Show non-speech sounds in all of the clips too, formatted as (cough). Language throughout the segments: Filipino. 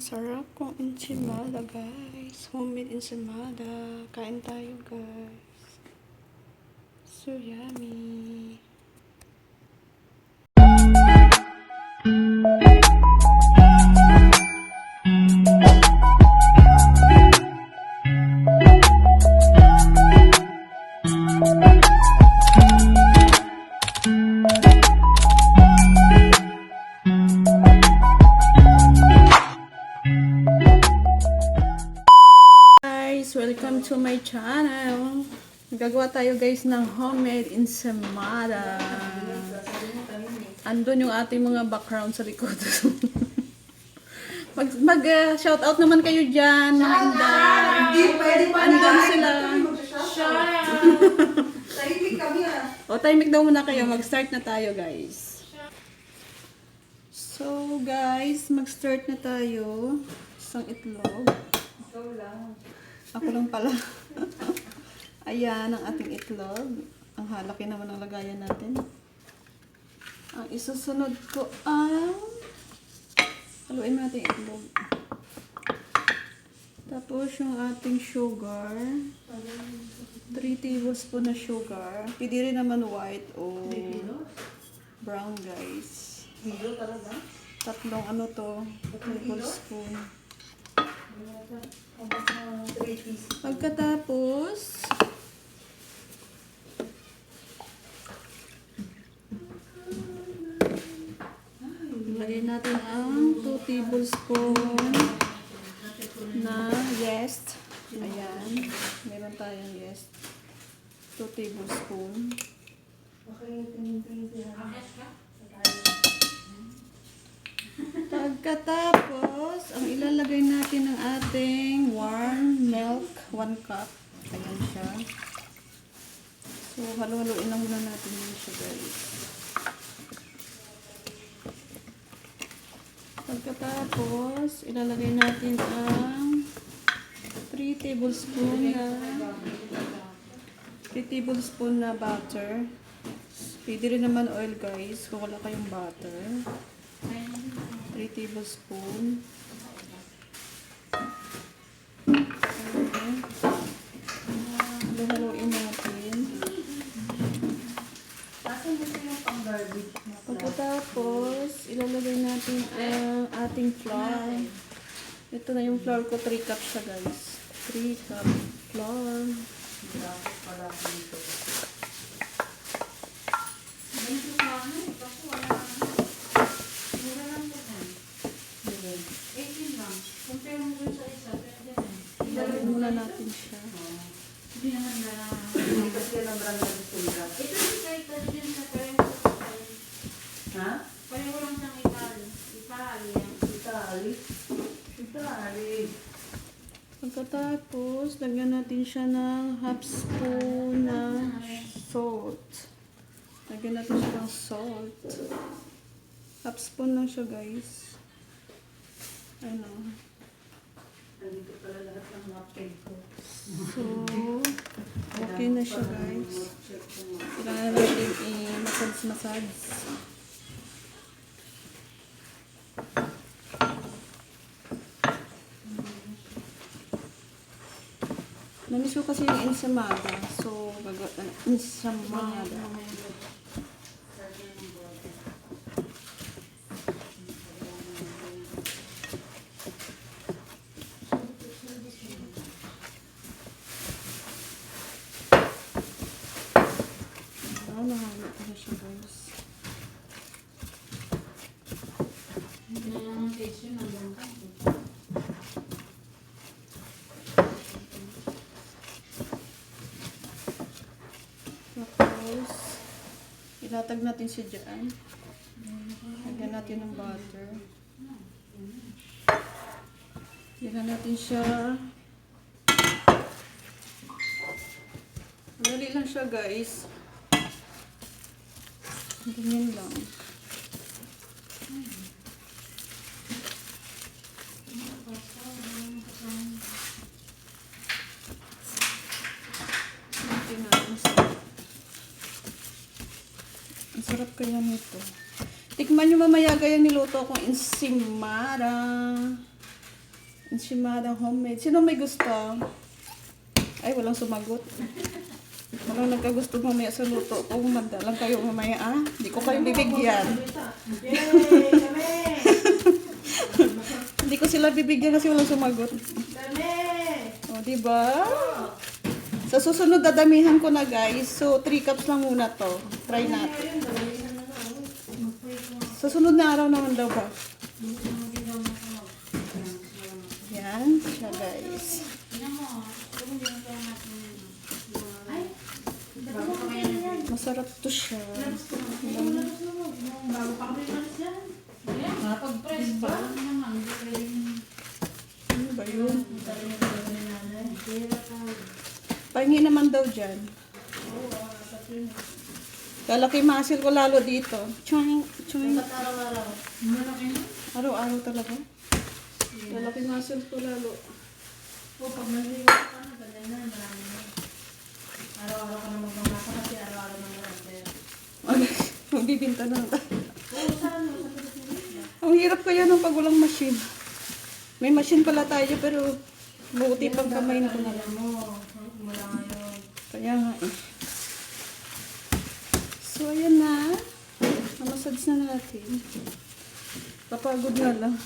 Masarap kong enchilada, guys. Homemade enchilada. Kain tayo, guys. So yummy. Welcome to my channel. Gagawa tayo guys ng homemade enchilada. Andun yung ating mga background sa likod. (laughs) mag mag uh, shout out naman kayo diyan, mga inday. Hindi, pwede pa Andun sila. (laughs) Tahimik kami ah. O, timing daw muna kayo. Mag-start na tayo, guys. So, guys, mag-start na tayo. Isang itlog. Ikaw lang. Ako lang pala. (laughs) Ayan ang ating itlog. Ang halaki naman ang lagayan natin. Ang isusunod ko ang haluin natin itlog. Tapos yung ating sugar. 3 tablespoon na sugar. Pwede rin naman white o brown guys. Tatlong ano to, tablespoon. Almost na 3 pieces. Pagkatapos, lagay natin ang 2 tablespoon na yeast. Ayan. Meron tayong yeast. 2 tablespoon. Okay, tingin-tingin sila. Pagkatapos, ang ilalagay natin ng ating warm milk, 1 cup. Ayan siya. So, halo-haloin lang muna natin yun siya, guys. Pagkatapos, ilalagay natin ang 3 tablespoon na 3 tablespoon na butter. Pwede rin naman oil, guys, kung wala kayong butter. 3 tablespoon. Haluhaluin natin. Pagkatapos, ilalagay natin ang ating flour. Ito na yung flour ko, 3 cups siya guys. 3 cup flour. Grabe pala dito. Ilalagay muna natin siya. Hindi kasi alam lang na gusto nila. Ha? Itali. Itali. Pagkatapos, lagyan natin siya ng half spoon na salt. Lagyan natin siya ng salt. Half spoon lang siya, guys. Ano. Nandito pala lahat ng mga peg ko. So, okay na siya, guys. Nga. Kailangan natin i-massage-massage. Namiss ko kasi yung ensamada. So, gagawa tayo ng ensamada. Ah, nahalo ko na siya, guys. Tapos, ilatag natin siya dyan. Lagyan natin ng butter. Lagyan natin siya. Madali lang siya, guys. Ganyan lang. Natin natin siya. Ang sarap kaya nito. Tikman nyo mamaya gaya niluto kong ensimada. enchilada homemade. Sino may gusto? Ay, walang sumagot. Walang nagkagusto mamaya sa luto ko. Humanda lang kayo mamaya, ah. Hindi ko kayo bibigyan. (laughs) Hindi ko sila bibigyan kasi walang sumagot. O, di ba? Sa susunod, dadamihan ko na, guys. So, 3 cups lang muna to. Try natin. Sa sunod na araw naman daw ba? Yan siya, guys. Pa. Masarap to siya. Bago pa kami malis yan. Nakapag-press ba? Ano ba yun? Pahingi naman daw dyan. Lalaki masil ko lalo dito. Choing. Ba't araw-araw? talaga. Lalaki masil ko lalo. O, pag naliwa ka na, ganyan na, marami na. Araw-araw ka na magmamasa kasi araw-araw na marami. (laughs) Magbibinta na tayo. Saan? Sa Pilipinas. Ang hirap kaya ng pag walang machine. May machine pala tayo pero buti pang kamay na ko na lang. Kaya nga eh. So, ayan na. Mamasage na natin. Papagod na lang.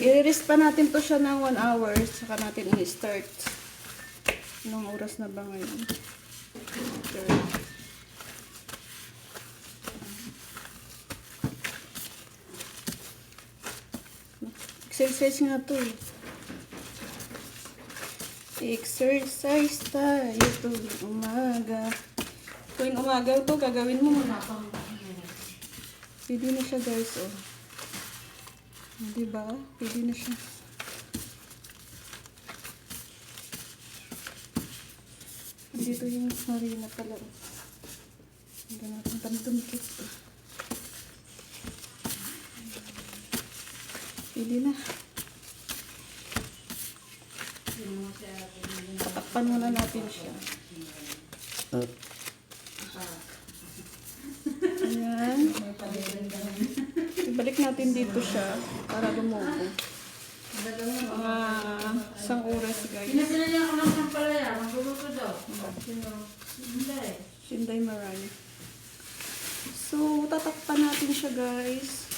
I-rest pa natin to siya ng 1 hour. Saka natin i-start. Anong oras na ba ngayon? Third. Exercise nga to eh. Exercise tayo tuwing umaga. Tuwing umaga to, gagawin mo. Pwede na siya guys, oh. Diba? Pwede na siya. Dito yung marina pala. oh. Hindi natin pandumikit. Pwede na. Tatakpan muna natin siya. Ayan. Ibalik natin dito siya para lumubo. Mga isang oras guys. Pinasila niya ako ng sampalaya, magluluto daw. Hindi. Shinday Maray. So, tatakpan natin siya guys.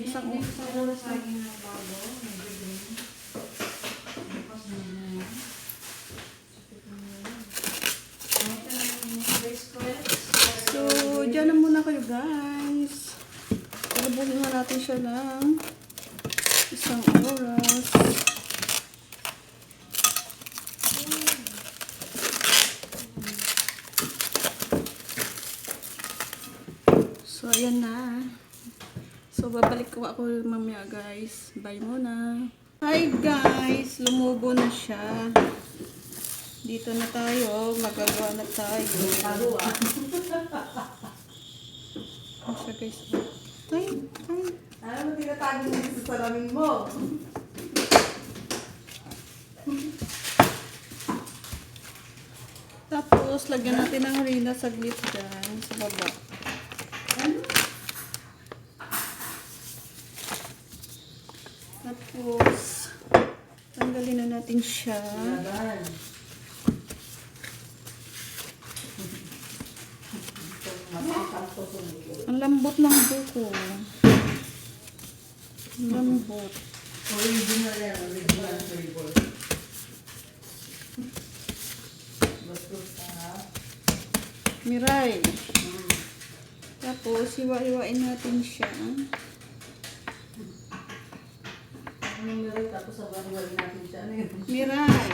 Isang, isang oras na. Saging na bago, nag-green. Tapos na na yan. Ito na yung rice squares. So, dyan na muna kayo guys. Palabuhin na natin siya ng isang oras. So, ayan na. So, babalik ko ako mamaya guys. Bye muna. Hi guys! Lumubo na siya. Dito na tayo. Magagawa na tayo. Ano siya guys? Ay, ay. Ano mo tinatago mo sa salamin mo? Tapos, lagyan natin ng harina saglit dyan sa baba. Tapos, tanggalin na natin siya. Ang lambot ng buko. Ang lambot. Original yan, original flavor. Miray. Tapos, hiwa-hiwain natin siya. Ano meron tapos sa bariwari natin siya. Ano yun? Miray.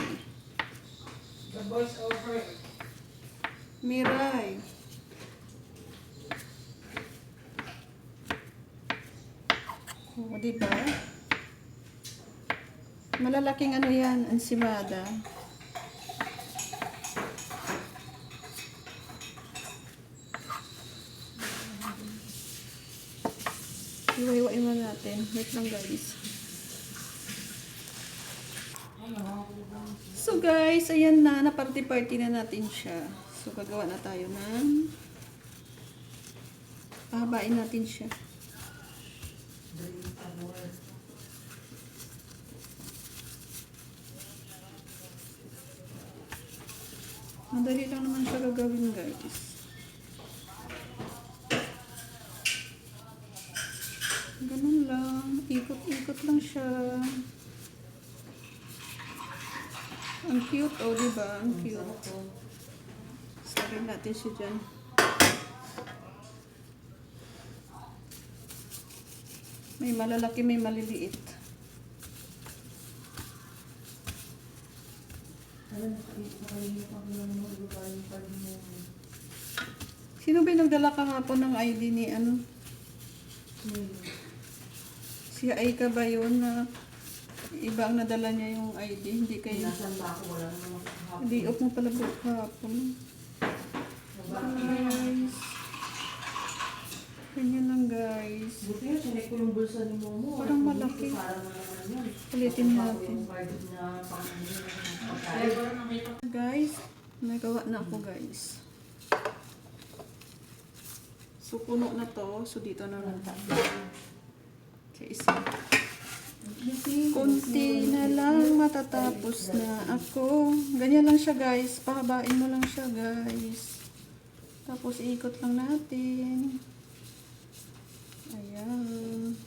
The voice over. Miray. O, diba? Malalaking ano yan, ensimada. Iwa-iwain mo natin. Wait lang guys. So guys, ayan na, na party party na natin siya. So gagawa na tayo ng pahabain natin siya. Madali lang naman siya gagawin guys. Ganun lang. Ikot-ikot lang siya. Ang cute, oh, di ba? Ang cute. Sarin natin siya dyan. May malalaki, may maliliit. Mo. Sino ba nagdala kahapon ng ID ni ano? Si Aika ba yun na iba ang nadala niya yung ID? Hindi kayo. Nasaan ba ako? Wala naman ako kahapon. Hindi, off mo pala book kahapon. Guys. Ganyan lang guys. Buti nga, sinek ko yung bulsa ni Momo. Parang malaki. Ako natin. Ano Guys, nagawa na ako guys. So, puno na to. So, dito na lang. Sa isa. Kunti na lang matatapos na ako. Ganyan lang siya guys. Pahabain mo lang siya guys. Tapos ikot lang natin. Ayan.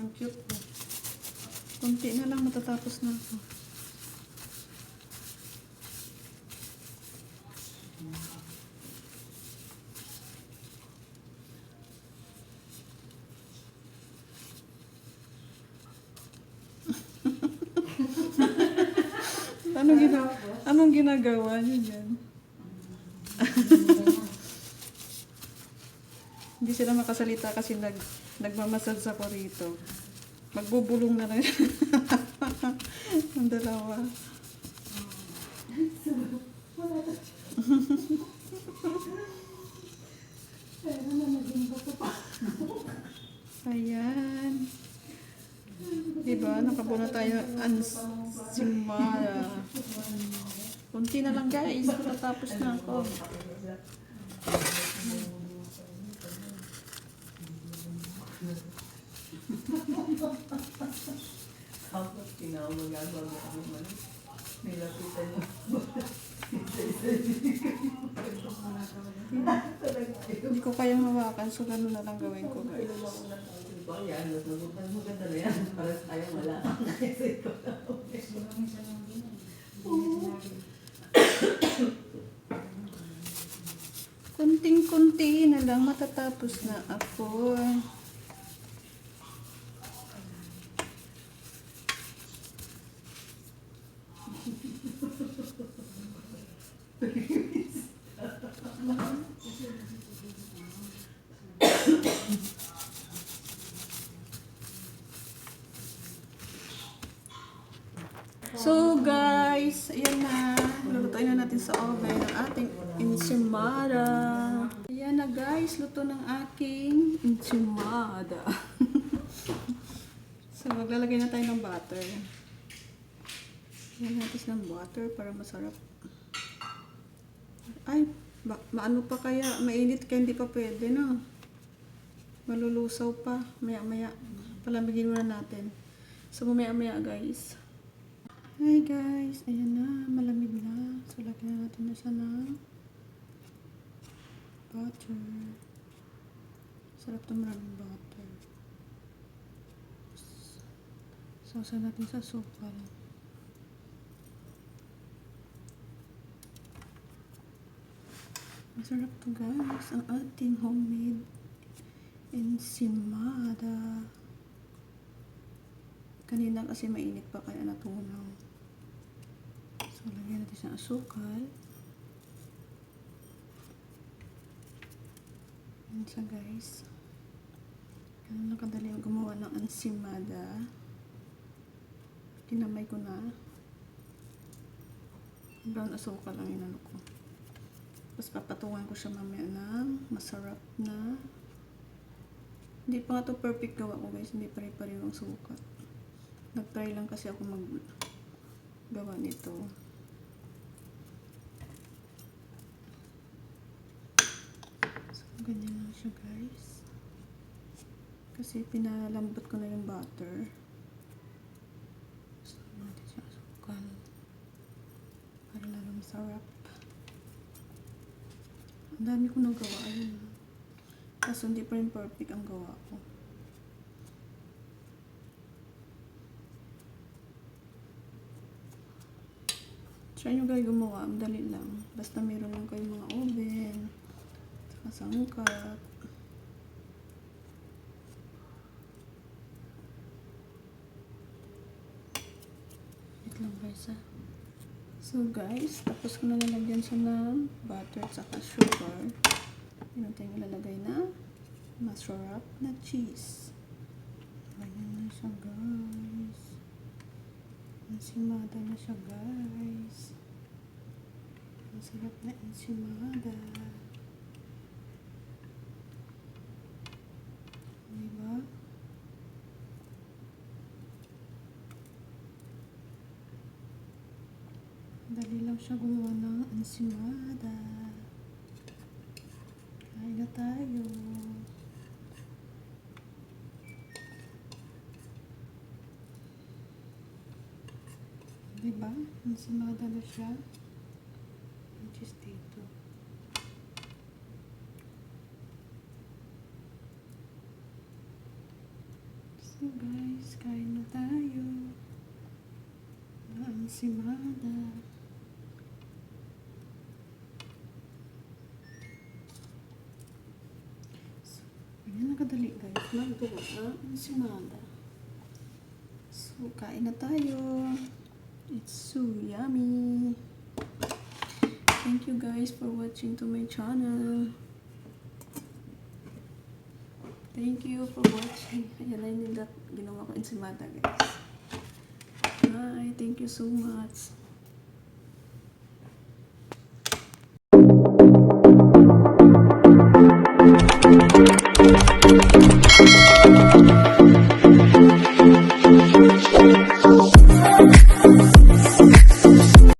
Ang cute po. Kunti na lang matatapos na ako. Anong, gina anong ginagawa niyo dyan? (laughs) Hindi sila makasalita kasi nag, nagmamasad sa ko rito. Magbubulong na lang. (laughs) Ang dalawa. Ayan. Diba? Nakabuo na tayo ang simara. Kunti na lang guys. Matatapos na ako. Tapos tinawag magagawa mo ako man. Nilapitan mo. Hindi ko kayang hawakan. So, ganun na lang gawin ko guys. Di ba yan? Nasagutan mo ganda na yan. Para tayo wala. Naisip ko na. Siguro minsan lang din. Kunting-kunti na lang matatapos na ako. So guys, ayan na. Lulutuin na natin sa oven ang ating enchimada. Ayan na guys, luto ng aking enchimada. so maglalagay na tayo ng butter. Ayan natin ng butter para masarap. Ay, ba, maano pa kaya? Mainit kaya hindi pa pwede no? Malulusaw pa. Maya maya. Palamigin muna natin. So mamaya maya guys. Hi guys, ayan na, malamig na. So, lagyan na natin na siya ng butter. Sarap ito maraming butter. Sausa natin sa sukal. Masarap to guys, ang ating homemade ensimada. Kanina kasi mainit pa kaya natunaw. So, lagyan natin sa asukal. Yan siya guys. Ganun lang kadali gumawa ng ansimada. Kinamay ko na. Brown asukal lang inano ko. Tapos papatungan ko siya mamaya ng masarap na hindi pa nga to perfect gawa ko guys. Hindi pare-pareho ang sukat. Nag-try lang kasi ako mag gawa nito. So, ganyan lang siya guys. Kasi pinalambot ko na yung butter. Sarap. Ang dami ko nagawa. Ayun. Tapos hindi pa rin perfect ang gawa ko. Try nyo kayo gumawa. Madali lang. Basta meron lang kayong mga oven. Saka sangkap. Wait lang guys ah. So guys, tapos ko na lalagyan siya ng butter at saka sugar. Yun tayong ilalagay na masarap na cheese. Ayan na siya guys. Ensimada na siya guys. Masarap na ensimada. Diba? Dali lang siya gumawa ng ensimada. Kain na tayo. Diba? Ensimada na siya. Which is dito. So guys, kain na tayo. Ang ensimada. Ganyan na kadali guys. Magawa ang ensimada. So, kain na tayo. It's so yummy. Thank you guys for watching to my channel. Thank you for watching. Ayan na yun that ginawa ko ensimada guys. Bye. Thank you so much.